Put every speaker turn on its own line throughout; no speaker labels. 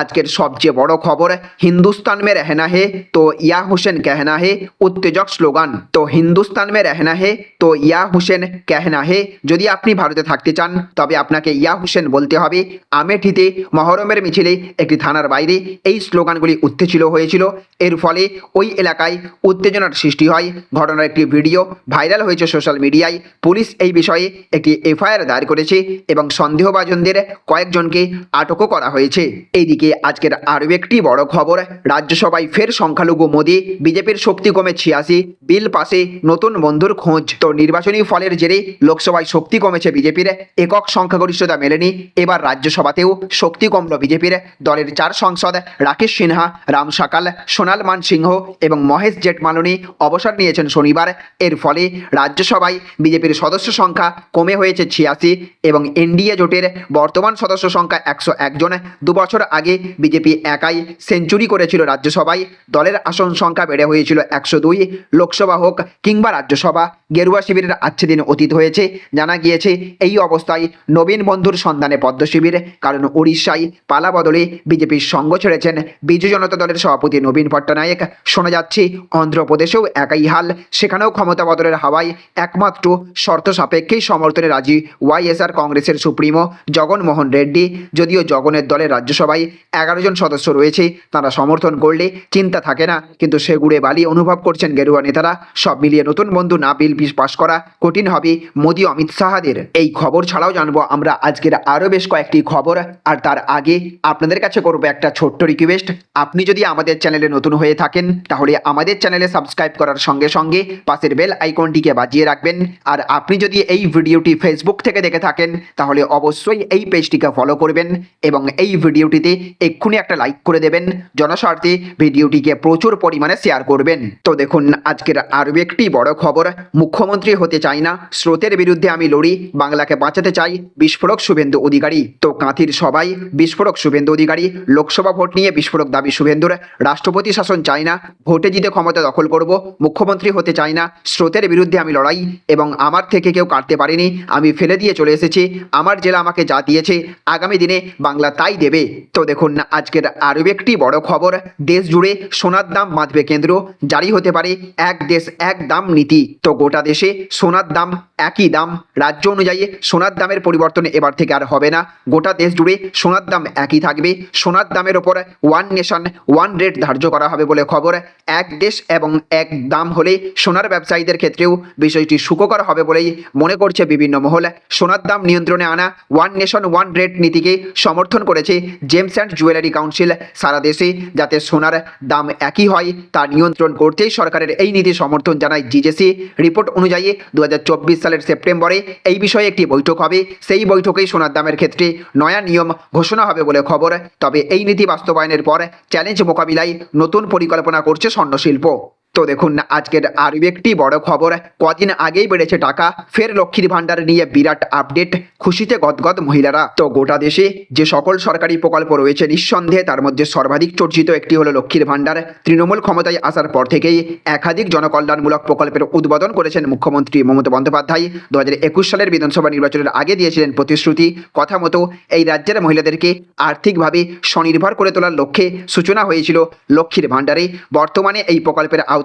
আজকের সবচেয়ে বড় খবর, হিন্দুস্তান মে রহনা হে, তো ইয়া হুসেন কেহনা হে, উত্তেজক স্লোগান। তো হিন্দুস্তান মে রহনা হে, তো ইয়া হুসেন কেহনা হে, যদি আপনি ভারতে থাকতে চান, তবে আপনাকে ইয়া হুসেন বলতে হবে, আমেঠিতে মহরমের মিছিলে একটি থানার বাইরে এই স্লোগানগুলি উত্তেজিত হয়েছিল। এর ফলে ওই এলাকায় উত্তেজনার সৃষ্টি হয়। ঘটনার একটি ভিডিও ভাইরাল হয়েছে সোশ্যাল মিডিয়ায়। পুলিশ এই বিষয়ে একটি এফআইআর দায়ের করেছে এবং সন্দেহভাজনদের কয়েকজনকে আটকও করা হয়েছে। এইদিকে আজকের আরও একটি বড় খবর। রাজ্যসভায় ফের সংখ্যালঘু মোদী, বিজেপির শক্তি কমে ছিয়াশি, বিল পাশে নতুন বন্ধুর খোঁজ। তো নির্বাচনী ফলের জেরে লোকসভায় শক্তি কমেছে বিজেপির। একক সংখ্যাগরিষ্ঠতা মেলেনি। এবার রাজ্যসভাতেও শক্তি কমল বিজেপির। দলের চার সংসদ রাকেশ সিনহা, রাম সাকাল, সোনাল মান সিংহ এবং মহেশ জেঠমালনি অবসর নিয়েছেন শনিবার। এর ফলে রাজ্যসভায় বিজেপির সদস্য সংখ্যা কমে হয়েছে ছিয়াশি এবং এনডিএ জোটের বর্তমান সদস্য সংখ্যা একশো একজন দুবছর আগে বিজেপি একাই সেঞ্চুরি করেছিল রাজ্যসভায়। দলের আসন সংখ্যা বেড়ে হয়েছিল একশো দুই। লোকসভা হোক কিংবা রাজ্যসভা গেরুয়া শিবিরের আচ্ছে দিন অতীত হয়েছে। জানা গিয়েছে, এই অবস্থায় নবীন বন্ধুর সন্ধানে পদ্ম শিবির, কারণ উড়িষ্যায় পালা বদলে বিজেপির সঙ্গ ছেড়েছেন বিজু জনতা দলের সভাপতি নবীন পট্টনায়ক। শোনা যাচ্ছে, অন্ধ্রপ্রদেশেও একাই হাল। সেখানেও ক্ষমতা বদলের হাওয়ায় একমাত্র শর্ত সাপেক্ষেই সমর্থনে রাজি ওয়াইএসআর কংগ্রেসের সুপ্রিমো জগনমোহন রেড্ডি। যদিও জগনের দলের রাজ্যসভায় এগারো জন সদস্য রয়েছে, তারা সমর্থন করলে চিন্তা থাকে না। কিন্তু সেগুড়ে বালি অনুভব করছেন গেরুয়া নেতারা। সব মিলিয়ে নতুন বন্ধু না বিল পিস পাশ করা কঠিন হবে, মোদী অমিত শাহাদের। এই খবর ছাড়াও জানব আমরা আজকের আরও বেশ কয়েকটি খবর, আর তার আগে আপনাদের কাছে করব একটা ছোট্ট রিকোয়েস্ট আপনি যদি আমাদের চ্যানেলে নতুন হয়ে থাকেন, তাহলে আমাদের চ্যানেলে সাবস্ক্রাইব করার সঙ্গে সঙ্গে পাশের বেল আইকনটিকে বাজিয়ে রাখবেন। আর আপনি যদি এই ভিডিওটি ফেসবুক থেকে দেখে থাকেন, তাহলে অবশ্যই এই পেজটিকে ফলো করবেন এবং এই ভিডিওটিতে এক্ষুনি একটা লাইক করে দেবেন, জনস্বার্থে ভিডিওটিকে প্রচুর পরিমাণে শেয়ার করবেন। তো দেখুন, আজকের আরও একটি বড় খবর মুখ্যমন্ত্রী হতে চাই না। স্রোতের বিরুদ্ধে আমি লড়ি। বাংলাকে বাঁচাতে চাই বিস্ফোরক শুভেন্দু অধিকারী। তো কাঁথির সবাই বিস্ফোরক শুভেন্দু অধিকারী। লোকসভা ভোট নিয়ে বিস্ফোরক দাবি শুভেন্দুর। রাষ্ট্রপতি শাসন চাই না। ভোটে জিতে ক্ষমতা দখল করব। মুখ্যমন্ত্রী হতে চাই না। স্রোতের বিরুদ্ধে আমি লড়াই এবং আমার থেকে কেউ কাটতে পারেনি। আমি ফেলে দিয়ে চলে এসেছি। আমার জেলা আমাকে যা দিয়েছে, আগামী দিনে বাংলা তাই দেবে। তো দেখুন না আজকের আরও একটি বড় খবর। দেশ জুড়ে সোনার দাম বাঁধবে কেন্দ্র। জারি হতে পারে এক দেশ এক দাম নীতি। তো গোটা দেশে সোনার দাম একই দাম। রাজ্য অনুযায়ী সোনার দামের পরিবর্তন এবার থেকে আর হবে না। গোটা দেশ জুড়ে সোনার দাম একই থাকবে। সোনার দামের ওপর ওয়ান নেশন, ওয়ান রেট ধার্য করা হবে বলে খবর। এক দেশ এবং এক দাম হলে সোনার ব্যবসায়ীদের ক্ষেত্রেও বিষয়টি সুখকর হবে বলেই মনে করছে বিভিন্ন মহল। সোনার দাম নিয়ন্ত্রণে আনা ওয়ান নেশন, ওয়ান রেট নীতিকে সমর্থন করেছে জেমস অ্যান্ড জুয়েলারি কাউন্সিল। সারা দেশে যাতে সোনার দাম একই হয়, তা নিয়ন্ত্রণ করতেই সরকারের এই নীতি সমর্থন জানায় জিজেসি। রিপোর্ট অনুযায়ী দু হাজার চব্বিশ সালের সেপ্টেম্বরে এই বিষয়ে একটি বৈঠক হবে। সেই বৈঠকেই সোনার দামের ক্ষেত্রে নয়া নিয়ম ঘোষণা হবে বলে খবর। তবে এই নীতি বাস্তবায়নের পর চ্যালেঞ্জ মোকাবিলায় নতুন পরিকল্পনা করছে স্বর্ণশিল্প। তো দেখুন না আজকের আরও একটি বড় খবর। কদিন আগেই বেড়েছে টাকা, ফের লক্ষ্মীর ভাণ্ডার নিয়ে বিরাট আপডেট, খুশিতে গদগদ মহিলারা। তো গোটা দেশে যে সকল সরকারি প্রকল্প রয়েছে, নিঃসন্দেহে তার মধ্যে সর্বাধিক চর্চিত একটি হলো লক্ষ্মীর ভাণ্ডার। তৃণমূল ক্ষমতায় আসার পর থেকেই একাধিক জনকল্যাণমূলক প্রকল্পের উদ্বোধন করেছেন মুখ্যমন্ত্রী মমতা বন্দ্যোপাধ্যায়। দু হাজার একুশ সালের বিধানসভা নির্বাচনের আগে দিয়েছিলেন প্রতিশ্রুতি। কথা মতো এই রাজ্যের মহিলাদেরকে আর্থিকভাবে স্বনির্ভর করে তোলার লক্ষ্যে সূচনা হয়েছিল লক্ষ্মীর ভাণ্ডারে। বর্তমানে এই প্রকল্পের আওতায়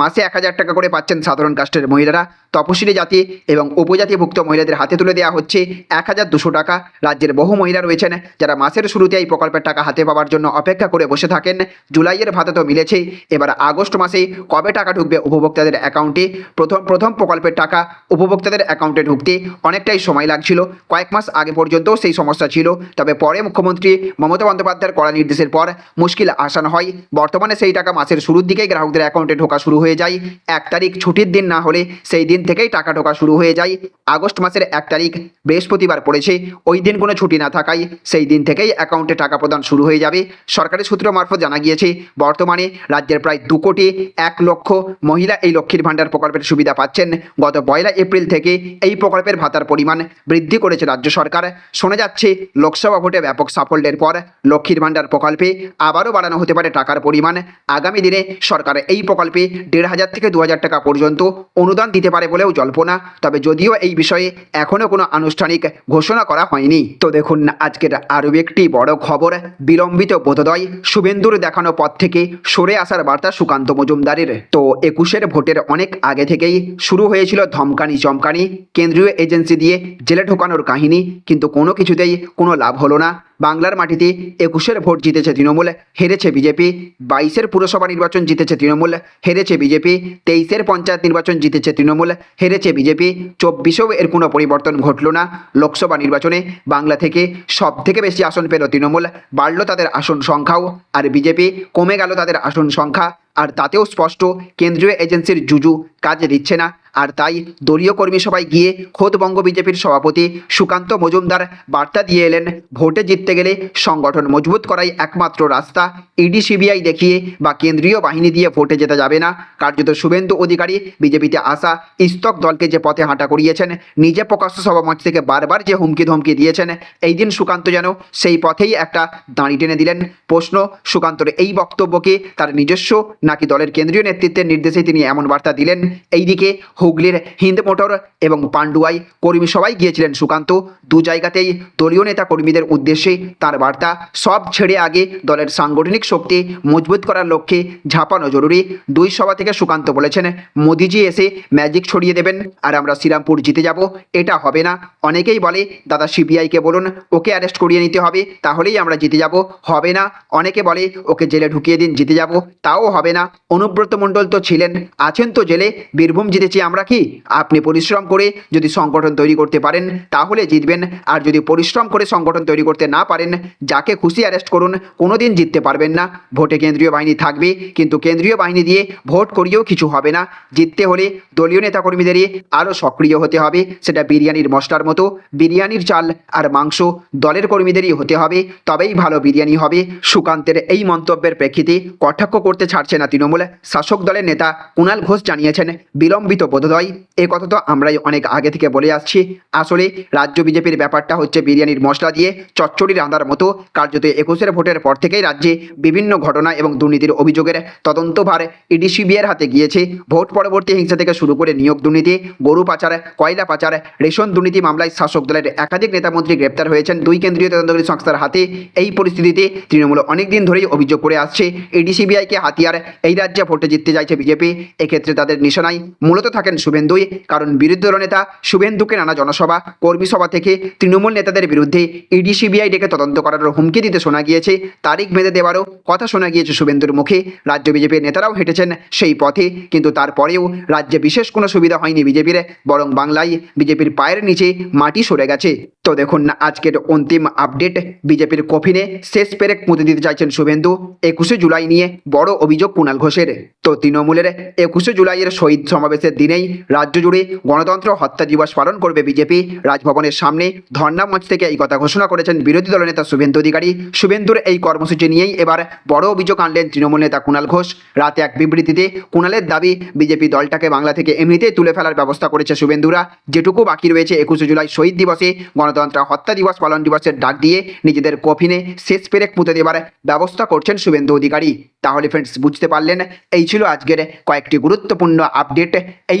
মাসে এক হাজার টাকা করে পাচ্ছেন সাধারণ কাস্টের মহিলারা। তপশিলি জাতি এবং উপজাতিভুক্ত মহিলাদের হাতে তুলে দেওয়া হচ্ছে এক হাজার দুশো টাকা। রাজ্যের বহু মহিলা রয়েছেন যারা মাসের শুরুতে এই প্রকল্পের টাকা হাতে পাওয়ার জন্য অপেক্ষা করে বসে থাকেন। জুলাইয়ের ভাতা তো মিলেছে। এবার আগস্ট মাসে কবে টাকা ঢুকবে উপভোক্তাদের অ্যাকাউন্টে? প্রথম প্রথম প্রকল্পের টাকা উপভোক্তাদের অ্যাকাউন্টে ঢুকতে অনেকটাই সময় লাগছিল। কয়েক মাস আগে পর্যন্তও সেই সমস্যা ছিল। তবে পরে মুখ্যমন্ত্রী মমতা বন্দ্যোপাধ্যায়ের কড়া নির্দেশের পর মুশকিল আসান হয়। বর্তমানে সেই টাকা মাসের শুরুর দিকেই গ্রাহকদের অ্যাকাউন্টে ঢোকা শুরু হয়ে যায়। এক তারিখ ছুটির দিন না হলে সেই দিন থেকেই টাকা ঢোকা শুরু হয়ে যায়। আগস্ট মাসের এক তারিখ বৃহস্পতিবার পড়েছে। ওই দিন কোনো ছুটি না থাকায় সেই দিন থেকেই অ্যাকাউন্টে টাকা প্রদান শুরু হয়ে যাবে। সরকারি সূত্র মারফত জানা গিয়েছে, বর্তমানে রাজ্যের প্রায় দু কোটি এক লক্ষ মহিলা এই লক্ষ্মীর ভাণ্ডার প্রকল্পের সুবিধা পাচ্ছেন। গত পয়লা এপ্রিল থেকে এই প্রকল্পের ভাতার পরিমাণ বৃদ্ধি করেছে রাজ্য সরকার। শোনা যাচ্ছে, লোকসভা ভোটে ব্যাপক সাফল্যের পর লক্ষ্মীর ভাণ্ডার প্রকল্পে আবারও বাড়ানো হতে পারে টাকার পরিমাণ। আগামী দিনে সরকার এই প্রকল্প প্রকল্পে দেড় হাজার থেকে দু হাজার টাকা পর্যন্ত অনুদান দিতে পারে বলেও জল্পনা। তবে যদিও এই বিষয়ে এখনও কোনো আনুষ্ঠানিক ঘোষণা করা হয়নি। তো দেখুন, আজকের আরও একটি বড় খবর। বিলম্বিত বোধোদয় শুভেন্দুর দেখানো পথ থেকে সরে আসার বার্তা সুকান্ত মজুমদারের। তো একুশের ভোটের অনেক আগে থেকেই শুরু হয়েছিল ধমকানি চমকানি। কেন্দ্রীয় এজেন্সি দিয়ে জেলে ঢোকানোর কাহিনী, কিন্তু কোনো কিছুতেই কোনো লাভ হলো না। বাংলার মাটিতে একুশের ভোট জিতেছে তৃণমূল, হেরেছে বিজেপি, বাইশের পুরসভা নির্বাচন জিতেছে তৃণমূল, হেরেছে বিজেপি, তেইশের পঞ্চায়েত নির্বাচন জিতেছে তৃণমূল, হেরেছে বিজেপি, চব্বিশেও এর কোনো পরিবর্তন ঘটল না। লোকসভা নির্বাচনে বাংলা থেকে সব থেকে বেশি আসন পেল তৃণমূল, বাড়ল তাদের আসন সংখ্যাও, আর বিজেপি কমে গেল তাদের আসন সংখ্যা, আর তাতেও স্পষ্ট, কেন্দ্রীয় এজেন্সির জুজু কাজে দিচ্ছে না। আর তাই দলীয় কর্মী সভায় গিয়ে খোদ বঙ্গ বিজেপির সভাপতি সুকান্ত মজুমদার বার্তা দিয়ে এলেন, ভোটে জিততে গেলে সংগঠন মজবুত করাই একমাত্র রাস্তা। ইডি, সিবিআই দেখিয়ে বা কেন্দ্রীয় বাহিনী দিয়ে ভোটে যেতে যাবে না। কার্যত শুভেন্দু অধিকারী বিজেপিতে আসা ইস্তক দলকে যে পথে হাঁটা করিয়েছেন, নিজে প্রকাশ্য সভামঞ্চ থেকে বারবার যে হুমকি ধমকি দিয়েছেন, এই দিন সুকান্ত যেন সেই পথেই একটা দাঁড়ি টেনে দিলেন। প্রশ্ন, সুকান্তর এই বক্তব্যকে তার নিজস্ব নাকি দলের কেন্দ্রীয় নেতৃত্বের নির্দেশে তিনি এমন বার্তা দিলেন? এইদিকে হুগলির হিন্দ মোটর এবং পান্ডুয়াই কর্মী সবাই গিয়েছিলেন সুকান্ত। দু জায়গাতেই দলীয় নেতা কর্মীদের উদ্দেশ্যে তার বার্তা, সব ছেড়ে আগে দলের সাংগঠনিক শক্তি মজবুত করার লক্ষ্যে ঝাঁপানো জরুরি। দুই সভা থেকে সুকান্ত বলেছেন, মোদিজি এসে ম্যাজিক ছড়িয়ে দেবেন আর আমরা শ্রীরামপুর জিতে যাব। এটা হবে না। অনেকেই বলে, দাদা সিবিআইকে বলুন, ওকে অ্যারেস্ট করিয়ে নিতে হবে, তাহলেই আমরা জিতে যাব। হবে না। অনেকে বলে, ওকে জেলে ঢুকিয়ে দিন, জিতে যাব। তাও হবে না। অনুব্রত মণ্ডল তো ছিলেন, আছেন তো জেলে, বীরভূম জিতেছি আমরা কি? আপনি পরিশ্রম করে যদি সংগঠন তৈরি করতে পারেন, তাহলে জিতবেন। আর যদি পরিশ্রম করে সংগঠন তৈরি করতে না পারেন, যাকে খুশি অ্যারেস্ট করুন, কোনোদিন জিততে পারবেন না। ভোটে কেন্দ্রীয় বাহিনী থাকবে, কিন্তু কেন্দ্রীয় বাহিনী দিয়ে ভোট করিয়েও কিছু হবে না। জিততে হলে দলীয় নেতাকর্মীদেরই আরও সক্রিয় হতে হবে। সেটা বিরিয়ানির মশলার মতো। বিরিয়ানির চাল আর মাংস দলের কর্মীদেরই হতে হবে। তবেই ভালো বিরিয়ানি হবে। সুকান্তের এই মন্তব্যের প্রেক্ষিতে কটাক্ষ করতে ছাড়ছে না তৃণমূল। শাসক দলের নেতা কুণাল ঘোষ জানিয়েছেন, বিলম্বিত বোধোদয়। এ কথা তো আমরাই অনেক আগে থেকে বলে আসছি। আসলে রাজ্য বিজেপির ব্যাপারটা হচ্ছে বিরিয়ানির মশলা দিয়ে চচ্চড়ি রাঁধার মতো। কার্যত একুশের ভোটের পর থেকেই রাজ্যে বিভিন্ন ঘটনা এবং দুর্নীতির অভিযোগের তদন্তভার ইডি সিবিআইয়ের হাতে গিয়েছে। ভোট পরবর্তী হিংসা থেকে শুরু করে নিয়োগ দুর্নীতি, গরু পাচার, কয়লা পাচার, রেশন দুর্নীতি মামলায় শাসক দলের একাধিক নেতামন্ত্রী গ্রেপ্তার হয়েছেন। দুই কেন্দ্রীয় তদন্তকারী সংস্থার হাতে এই পরিস্থিতিতে তৃণমূল অনেকদিন ধরেই অভিযোগ করে আসছে। ইডি সিবিআইকে হাতিয়ার এই রাজ্যে ভোটে জিততে চাইছে বিজেপি। এক্ষেত্রে তাদের নিশানায় মূলত থাকেন শুভেন্দুই। কারণ বিরোধী দলনেতা শুভেন্দুকে নানা জনসভা, কর্মী সভা থেকে তৃণমূল নেতাদের বিরুদ্ধে ইডি, সিবিআই ডেকে তদন্ত করার হুমকি দিতে শোনা গিয়েছে। তারিখ বেঁধে দেওয়ারও কথা শোনা গিয়েছে শুভেন্দুর মুখে। রাজ্য বিজেপির নেতারাও হেঁটেছেন সেই পথে। কিন্তু তারপরেও রাজ্যে বিশেষ কোনো সুবিধা হয়নি বিজেপির, বরং বাংলায় বিজেপির পায়ের নিচে মাটি সরে গেছে। তো দেখুন না আজকের অন্তিম আপডেট। বিজেপির কফিনে শেষ পেরেক পুঁতে দিতে চাইছেন শুভেন্দু। একুশে জুলাই নিয়ে বড় অভিযোগ কুণাল ঘোষের। তো তৃণমূলের একুশে জুলাইয়ের শহীদ সমাবেশের দিনেই রাজ্য জুড়ে গণতন্ত্র হত্যা দিবস পালন করবে বিজেপি। রাজভবনের সামনে ধর্ণা মঞ্চ থেকে এই কথা ঘোষণা করেছেন বিরোধী দলনেতা শুভেন্দু অধিকারী। শুভেন্দুর এই কর্মসূচি নিয়েই এবার বড় অভিযোগ আনলেন তৃণমূল নেতা কুণাল ঘোষ। রাতে এক বিবৃতিতে কুণালের দাবি, বিজেপি দলটাকে বাংলা থেকে এমনিতেই তুলে ফেলার ব্যবস্থা করেছে শুভেন্দুরা। যেটুকু বাকি রয়েছে একুশে জুলাই শহীদ দিবসে গণতন্ত্র হত্যা দিবস পালন দিবসের ডাক দিয়ে নিজেদের কফিনে শেষ পেরেক পুঁতে দেবার ব্যবস্থা করছেন শুভেন্দু অধিকারী। তাহলে ফ্রেন্ডস বুঝতে পারলেন, এই ছিল আজকের কয়েকটি গুরুত্বপূর্ণ আপডেট এই